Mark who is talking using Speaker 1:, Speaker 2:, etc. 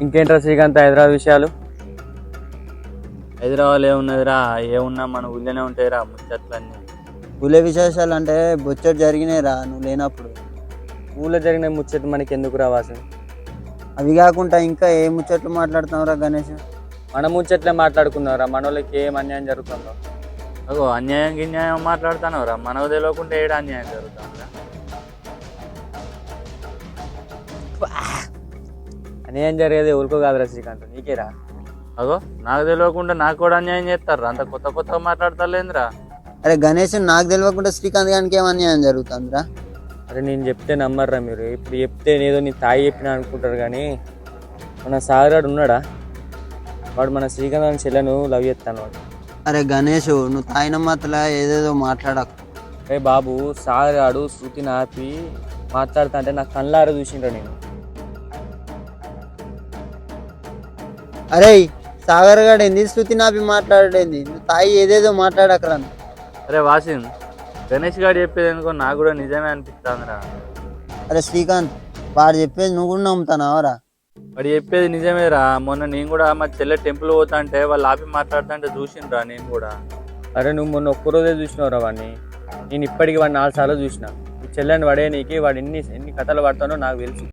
Speaker 1: ఇంకేంట్రా శ్రీకాంత్ హైదరాబాద్ విషయాలు?
Speaker 2: హైదరాబాద్ ఏమున్నదిరా? ఏమున్నా మన ఊళ్ళోనే ఉంటాయిరా ముచ్చట్లన్నీ.
Speaker 3: ఊళ్ళో విశేషాలు అంటే బొచ్చడు జరిగినాయి రా నువ్వు లేనప్పుడు.
Speaker 1: ఊళ్ళో జరిగిన ముచ్చట మనకి ఎందుకు రావాల్సి
Speaker 3: అవి కాకుండా ఇంకా ఏ ముచ్చట్లు మాట్లాడుతున్నావురా గణేష్?
Speaker 1: మన ముచ్చట్లే మాట్లాడుకున్నారా మన వాళ్ళకి ఏం అన్యాయం జరుగుతుందో?
Speaker 2: అగో అన్యాయం గిన్యాయం మాట్లాడుతున్నావురా మనకు తెలియకుండా ఏడ అన్యాయం జరుగుతుందా
Speaker 1: అన్యాయం జరిగేది ఎవరికో కాదురా శ్రీకాంత్. నీకేరా?
Speaker 2: అగో నాకు తెలియకుండా నాకు కూడా అన్యాయం చేస్తారా? అంత కొత్త కొత్తగా మాట్లాడతాలేంద్రా.
Speaker 3: అరే గణేష్ నాకు తెలియకుండా శ్రీకాంత్ గారికి ఏం అన్యాయం జరుగుతుందిరా?
Speaker 1: అరే నేను చెప్తే నమ్మర్రా మీరు. ఇప్పుడు చెప్తే ఏదో నీ తాయి చెప్పిన అనుకుంటారు కానీ మన సాగరాడు ఉన్నాడా? వాడు మన శ్రీకాంత్ అని చెల్లెను లవ్ చేస్తాను వాడు.
Speaker 3: అరే గణేష్ నువ్వు తాయిన మాత్రలా ఏదేదో మాట్లాడకు.
Speaker 1: రే బాబు సాగరాడు శృతిని ఆపి మాట్లాడుతా అంటే నాకు కళ్ళారా చూసిండ్రా నేను.
Speaker 3: అరే సాగర్ గాడు ఏంది శృతి నాపి మాట్లాడేది నువ్వు తాయి ఏదేదో మాట్లాడకరా
Speaker 2: అరే వాసిన్ గణేష్ గారు చెప్పేది అనుకో నాకు కూడా నిజమే అనిపిస్తుందిరా.
Speaker 3: అరే శ్రీకాంత్ వాడు చెప్పేది నువ్వు కూడా నమ్ముతానావరా?
Speaker 2: వాడు చెప్పేది నిజమేరా. మొన్న నేను కూడా మా చెల్లె టెంపుల్ పోతా అంటే వాళ్ళు ఆపి మాట్లాడుతుంటే చూసిండ్రా నేను కూడా.
Speaker 1: అరే నువ్వు మొన్న ఒక్కరోజే చూసినావురా వాడిని నేను ఇప్పటికి వాడిని నాలుగు సార్లు చూసిన. చెల్లెని పడే నీకు వాడు ఎన్ని ఎన్ని కథలు పడతానో నాకు తెలుసు.